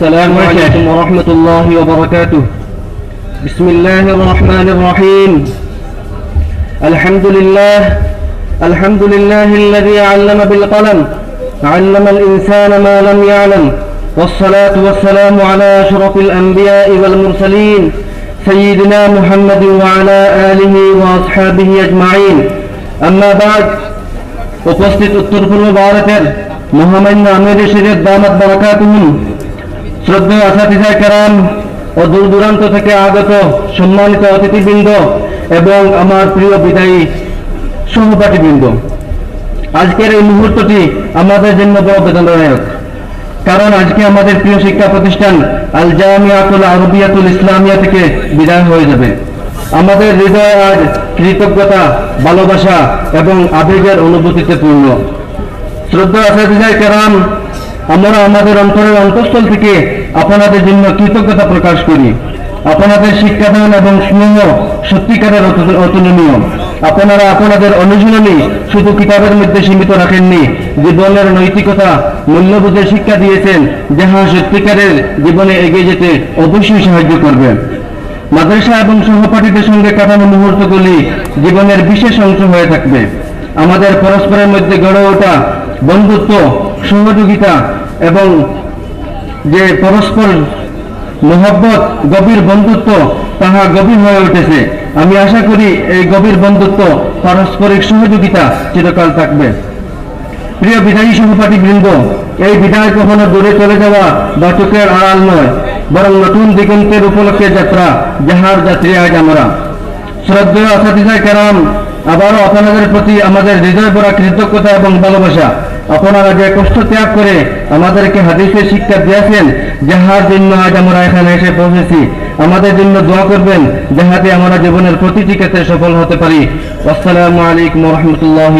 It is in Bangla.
السلام عليكم ورحمة الله وبركاته بسم الله الرحمن الرحيم الحمد لله الحمد لله الذي علم بالقلم علم الإنسان ما لم يعلم والصلاة والسلام على أشرف الأنبياء والمرسلين سيدنا محمد وعلى آله وأصحابه أجمعين أما بعد উপস্থিত উত্তর পূর্ব ভারতের মহামান্য আমির শরীর দামাত বারাকাতুহুম শ্রদ্ধেয় আসাতিজা কেরাম ও দূর দূরান্ত থেকে আগত সম্মানিত অতিথিবৃন্দ এবং আমার প্রিয় বিদায়ী সহপাঠীবৃন্দ। আজকের এই মুহূর্তটি আমাদের জন্য বড় বেদনাদায়ক। কারণ আজকে আমাদের প্রিয় শিক্ষা প্রতিষ্ঠান আল জামিয়াতুল আরবিয়াতুল ইসলামিয়া থেকে বিদায় হয়ে যাবে। আমাদের হৃদয় আজ কৃতজ্ঞতা, ভালোবাসা এবং আবেগের অনুভূতিতে পূর্ণ। শ্রদ্ধা আসাদিজায় কেরাম আমরা আমাদের অন্তরের অন্তঃস্থল থেকে আপনাদের জন্য কৃতজ্ঞতা প্রকাশ করি। আপনাদের শিক্ষাদান এবং স্নেহ সত্যিকারের অতুলনীয়। আপনারা আপনাদের অনুশীলনী শুধু কিতাবের মধ্যে সীমিত রাখেননি, জীবনের নৈতিকতা, মূল্যবোধের শিক্ষা দিয়েছেন, যাহা সত্যিকারের জীবনে এগিয়ে যেতে অবশ্যই সাহায্য করবে। মাদ্রাসা এবং সহপাঠীদের সঙ্গে কাটানো মুহূর্তগুলি জীবনের বিশেষ অংশ হয়ে থাকবে। আমাদের পরস্পরের মধ্যে গড়ে ওঠা বন্ধুত্ব, সহযোগিতা এবং যে পরস্পর মোহব্বত, গভীর বন্ধুত্ব তাহা গভীর হয়ে উঠেছে। আমি আশা করি এই গভীর বন্ধুত্ব, পারস্পরিক সহযোগিতা চিরকাল থাকবে। প্রিয় বিদায়ী সহপাঠী বৃন্দ এই বিদায় কখনো দূরে চলে যাওয়া বা চোখের আড়াল নয়, বরং নতুন দিগন্তের উপলক্ষে যাত্রা, যাহার যাত্রী আজ আমরা। শ্রদ্ধেয় আসাদিজায় কেরাম, আবারও আপনাদের প্রতি আমাদের হৃদয় ভরা কৃতজ্ঞতা এবং ভালোবাসা। আপনারা যে কষ্ট ত্যাগ করে আমাদেরকে হাদিসের শিক্ষা দিয়েছেন, যাহার জন্য আজ আমরা এখানে এসে পৌঁছেছি, আমাদের জন্য দোয়া করবেন, যাহাতে আমরা জীবনের প্রতিটি ক্ষেত্রে সফল হতে পারি। আসসালামু আলাইকুম রহমতুল্লাহ